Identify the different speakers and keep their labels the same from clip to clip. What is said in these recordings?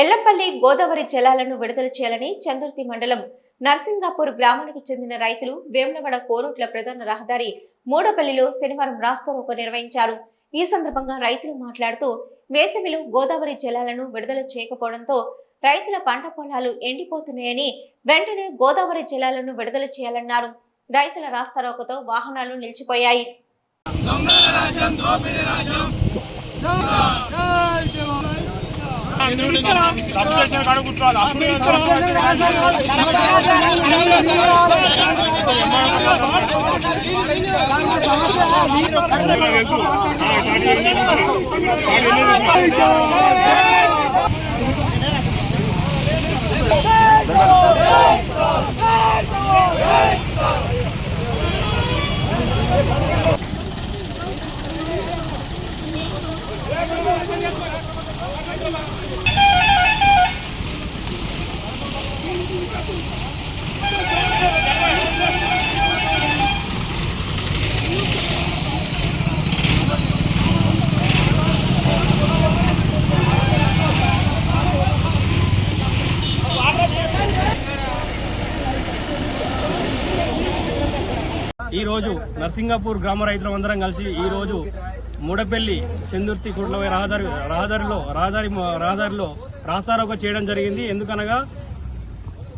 Speaker 1: ఎల్లంపల్లి గోదావరి జలాలను విడుదల చేయాలని చందుర్తి మండలం నర్సింగాపూర్ గ్రామానికి చెందిన రైతులు వేములవాడ కోరుట్ల ప్రధాన రహదారి మూడపల్లిలో శనివారం రాస్తారోకో నిర్వహించారు. ఈ సందర్భంగా రైతులు మాట్లాడుతూ వేసవిలో గోదావరి జలాలను విడుదల చేయకపోవడంతో రైతుల పంట పొలాలు ఎండిపోతున్నాయని వెంటనే గోదావరి జలాలను విడుదల చేయాలన్నారు. రైతుల రాస్తారోకతో వాహనాలు నిలిచిపోయాయి.
Speaker 2: సబ్స్టేషన్ కూర్చోవాలి అప్పుడు వెళ్తూ ఆ, గాడి వెళ్ళి గాడి వెళ్ళి
Speaker 3: ఈ రోజు నర్సింగాపూర్ గ్రామ రైతులందరం కలిసి ఈ రోజు మూడపల్లి చందుర్తి కుట్లపై రహదారి రహదారిలో రహదారి రహదారిలో రాస్తారోక చేయడం జరిగింది. ఎందుకనగా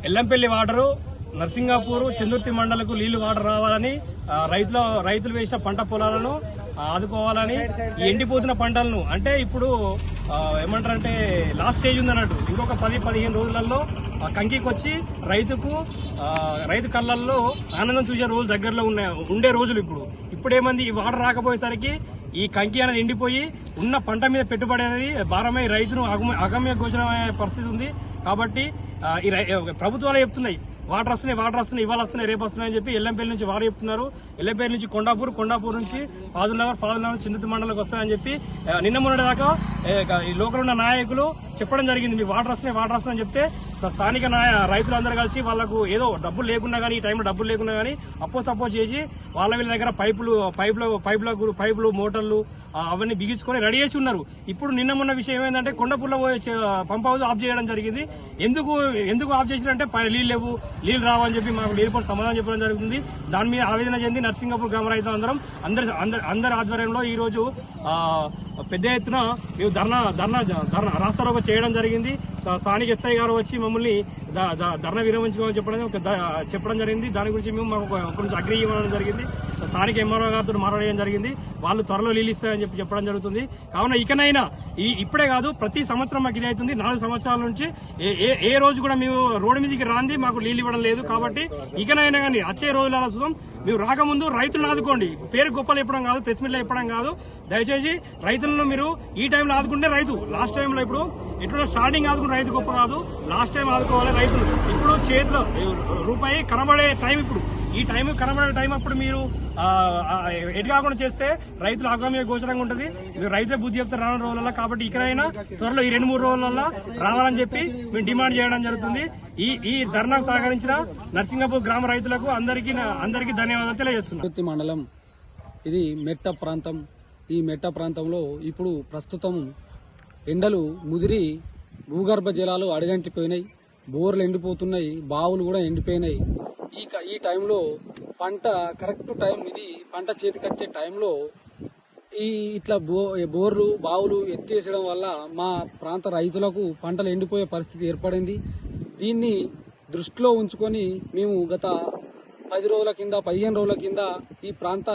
Speaker 3: ఎల్లంపల్లి వాటరు నర్సింగాపూర్ చందుర్తి మండలకు నీళ్ళు వాటర్ రావాలని రైతుల రైతులు వేసిన పంట పొలాలను ఆదుకోవాలని ఎండిపోతున్న పంటలను అంటే ఇప్పుడు ఏమంటారంటే లాస్ట్ స్టేజ్ ఉంది అన్నట్టు ఇంకొక పది పదిహేను రోజులలో ఆ కంకికి వచ్చి రైతుకు రైతు కళ్ళల్లో ఆనందం చూసే రోజులు దగ్గరలో ఉన్నాయి ఉండే రోజులు ఇప్పుడు. ఇప్పుడేమంది ఈ వాటర్ రాకపోయేసరికి ఈ కంకి అనేది ఎండిపోయి ఉన్న పంట మీద పెట్టుబడి అనేది భారమై రైతును అగమ్య అగమ్య గోచరమయ్యే పరిస్థితి ఉంది. కాబట్టి ఈ రై- ప్రభుత్వాలు చెప్తున్నాయి. వాటర్ వస్తున్నాయి వాటర్ వస్తున్నాయి ఇవాళ వస్తున్నాయి రేపు వస్తున్నాయని చెప్పి ఎల్లంపల్లి నుంచి వారు చెప్తున్నారు. ఎల్లంపల్లి నుంచి కొండాపూర్ కొండాపూర్ నుంచి ఫాజుల్ నగర్ ఫాజుల్ నగర్ చింతతి మండలకు వస్తాయని చెప్పి నిన్న మొన్నటి దాకా ఈ లోకల్ ఉన్న నాయకులు చెప్పడం జరిగింది. మీ వాటర్ వస్తున్నాయి వాటర్ వస్తున్నాయని చెప్తే స- స్థానిక నాయ రైతులందరూ కలిసి వాళ్ళకు ఏదో డబ్బులు లేకున్నా కానీ ఈ టైంలో డబ్బులు లేకున్నా కానీ అప్పో సపోజ్ చేసి వాళ్ళ వీళ్ళ దగ్గర పైపులు పైపుల పైపుల పైపులు మోటార్లు అవన్నీ బిగించుకొని రెడీ చేసి ఉన్నారు. ఇప్పుడు నిన్న మొన్న విషయం ఏంటంటే కొండపూర్లో పంప్ హౌస్ ఆఫ్ చేయడం జరిగింది. ఎందుకు ఎందుకు ఆఫ్ చేసినంటే పై- నీళ్ళు లేవు నీళ్ళు రావని చెప్పి మాకు నీళ్ళు సమాధానం చెప్పడం జరుగుతుంది. దాని మీద ఆవేదన చెంది నర్సింగపూర్ గ్రామ రైతులు అందరం అందరి అందరి అందరి ఆధ్వర్యంలో ఈరోజు పెద్ద ఎత్తున మేము ధర్నా ధర్నా ధర్నా రాస్తారోకో చేయడం జరిగింది. స్థానిక ఎస్ఐ గారు వచ్చి మమ్మల్ని ధర్నా విరమించుకోవాలని చెప్పడం ఒక చెప్పడం జరిగింది. దాని గురించి మేము మాకు కొంచెం అగ్రి ఇవ్వడం జరిగింది. స్థానిక ఎంఆర్ఓ గారితో మాట్లాడడం జరిగింది. వాళ్ళు త్వరలో నీళ్ళు ఇస్తారని చెప్పి చెప్పడం జరుగుతుంది. కావున ఇకనైనా ఈ ఇప్పుడే కాదు ప్రతి సంవత్సరం మాకు ఇది అవుతుంది నాలుగు సంవత్సరాల నుంచి ఏ ఏ- ఏ రోజు కూడా మేము రోడ్డు మీదకి రాంది మాకు నీళ్ళు ఇవ్వడం లేదు. కాబట్టి ఇకనైనా కానీ వచ్చే రోజుల చూద్దాం మీరు రాకముందు రైతులను ఆదుకోండి. పేరు గొప్పలు చెప్పడం కాదు ప్రెస్ మీట్లో చెప్పడం కాదు. దయచేసి రైతులను మీరు ఈ టైంలో ఆదుకుంటే రైతు. లాస్ట్ టైంలో ఇప్పుడు ఎట్లా స్టార్టింగ్ ఆదుకుని రైతు గొప్ప కాదు లాస్ట్ టైం ఆదుకోవాలి రైతులు. ఇప్పుడు చేతిలో రూపాయి కనబడే టైం ఇప్పుడు. ఈ టైం కనబడే టైం అప్పుడు మీరు ఎటు కాకుండా చేస్తే రైతులు ఆగామి గోచరంగా ఉంటుంది. మీరు రైతులే బుద్ధి చెప్తారు రానున్న రోజులలో కాబట్టి ఇక్కడైనా త్వరలో ఈ రెండు మూడు రోజులలో రావాలని చెప్పి మేము డిమాండ్ చేయడం జరుగుతుంది. ఈ ఈ ధర్నాకు సహకరించిన నర్సింగపూర్ గ్రామ రైతులకు అందరికీ అందరికీ ధన్యవాదాలు
Speaker 4: తెలియజేస్తున్నాం. మండలం ఇది మెట్ట ప్రాంతం. ఈ మెట్ట ప్రాంతంలో ఇప్పుడు ప్రస్తుతం ఎండలు ముదిరి భూగర్భ జలాలు అడగంటిపోయినాయి బోర్లు ఎండిపోతున్నాయి బావులు కూడా ఎండిపోయినాయి. ఈ క- ఈ టైంలో పంట కరెక్ట్ టైం ఇది పంట చేతికొచ్చే టైంలో ఈ ఇట్లా బో బోర్లు బావులు ఎత్తేసడం వల్ల మా ప్రాంత రైతులకు పంటలు ఎండిపోయే పరిస్థితి ఏర్పడింది. దీన్ని దృష్టిలో ఉంచుకొని మేము గత పది రోజుల కింద పదిహేను రోజుల కింద ఈ ప్రాంత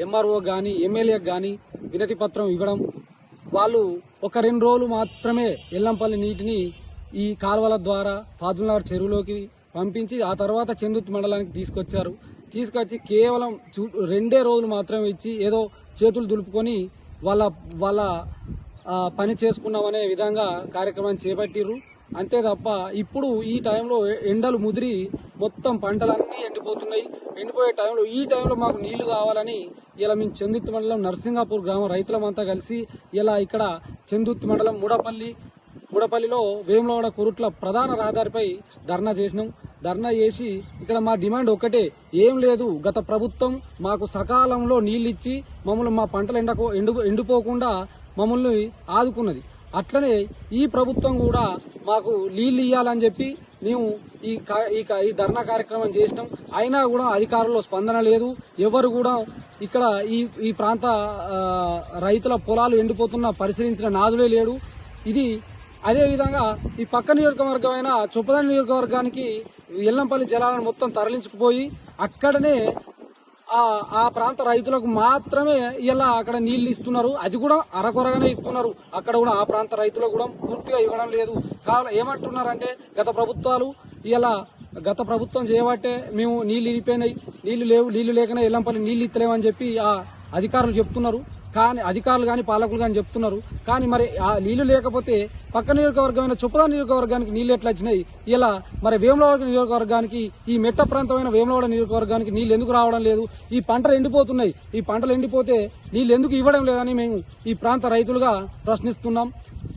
Speaker 4: ఎంఆర్ఓ కానీ ఎమ్మెల్యేకి కానీ వినతి పత్రం ఇవ్వడం వాళ్ళు ఒక రెండు రోజులు మాత్రమే ఎల్లంపల్లి నీటిని ఈ కాలువల ద్వారా ఫాజుల్నగర్ చెరువులోకి పంపించి ఆ తర్వాత చందుత్ మండలానికి తీసుకొచ్చారు. తీసుకొచ్చి కేవలం చూ- రెండే రోజులు మాత్రమే ఇచ్చి ఏదో చేతులు దులుపుకొని వాళ్ళ వాళ్ళ పని చేసుకున్నామనే విధంగా కార్యక్రమాన్ని చేపట్టిర్రు. అంతే తప్ప ఇప్పుడు ఈ టైంలో ఎండలు ముదిరి మొత్తం పంటలన్నీ ఎండిపోతున్నాయి. ఎండిపోయే టైంలో ఈ టైంలో మాకు నీళ్ళు కావాలని ఇలా మేము చందుర్తి మండలం నర్సింగాపూర్ గ్రామ రైతులమంతా కలిసి ఇలా ఇక్కడ చందుర్తి మండలం ముడపల్లి ముడపల్లిలో వేములవాడ కురుట్ల ప్రధాన రహదారిపై ధర్నా చేసినాం. ధర్నా చేసి ఇక్కడ మా డిమాండ్ ఒకటే ఏం లేదు గత ప్రభుత్వం మాకు సకాలంలో నీళ్ళు ఇచ్చి మమ్మల్ని మా పంటలు ఎండకో ఎండు ఎండిపోకుండా మమ్మల్ని ఆదుకున్నది. అట్లనే ఈ ప్రభుత్వం కూడా మాకు నీళ్ళు ఇవ్వాలని చెప్పి మేము ఈ ఈ ఈ ధర్నా కార్యక్రమం చేసినాం. అయినా కూడా అధికారుల్లో స్పందన లేదు. ఎవరు కూడా ఇక్కడ ఈ ఈ ప్రాంత రైతుల పొలాలు ఎండిపోతున్న పరిశీలించిన నాదుడే లేడు. ఇది అదేవిధంగా ఈ పక్క నియోజకవర్గమైన చొప్పదాని నియోజకవర్గానికి ఎల్లంపల్లి జలాలను మొత్తం తరలించుకుపోయి అక్కడనే ఆ ఆ ప్రాంత రైతులకు మాత్రమే ఇలా అక్కడ నీళ్ళు ఇస్తున్నారు. అది కూడా అరకొరగానే ఇస్తున్నారు. అక్కడ కూడా ఆ ప్రాంత రైతులకు కూడా పూర్తిగా ఇవ్వడం లేదు. కావాలి ఏమంటున్నారంటే గత ప్రభుత్వాలు ఇలా గత ప్రభుత్వం చేయబట్టే మేము నీళ్ళు ఇరిపోయినాయి నీళ్ళు లేవు నీళ్ళు లేకనే ఎల్లంపల్లి నీళ్ళు ఇత్తలేమని చెప్పి ఆ అధికారులు చెప్తున్నారు. కానీ అధికారులు కానీ పాలకులు కానీ చెప్తున్నారు. కానీ మరి ఆ నీళ్ళు లేకపోతే పక్క నియోజకవర్గమైన చొప్పదా నియోజకవర్గానికి నీళ్ళు ఎట్లా వచ్చినాయి? ఇలా మరి వేములవాడ నియోజకవర్గానికి ఈ మెట్ట ప్రాంతమైన వేములవాడ నియోజకవర్గానికి నీళ్ళు ఎందుకు రావడం లేదు? ఈ పంటలు ఎండిపోతున్నాయి. ఈ పంటలు ఎండిపోతే నీళ్ళు ఎందుకు ఇవ్వడం లేదని మేము ఈ ప్రాంత రైతులుగా ప్రశ్నిస్తున్నాం.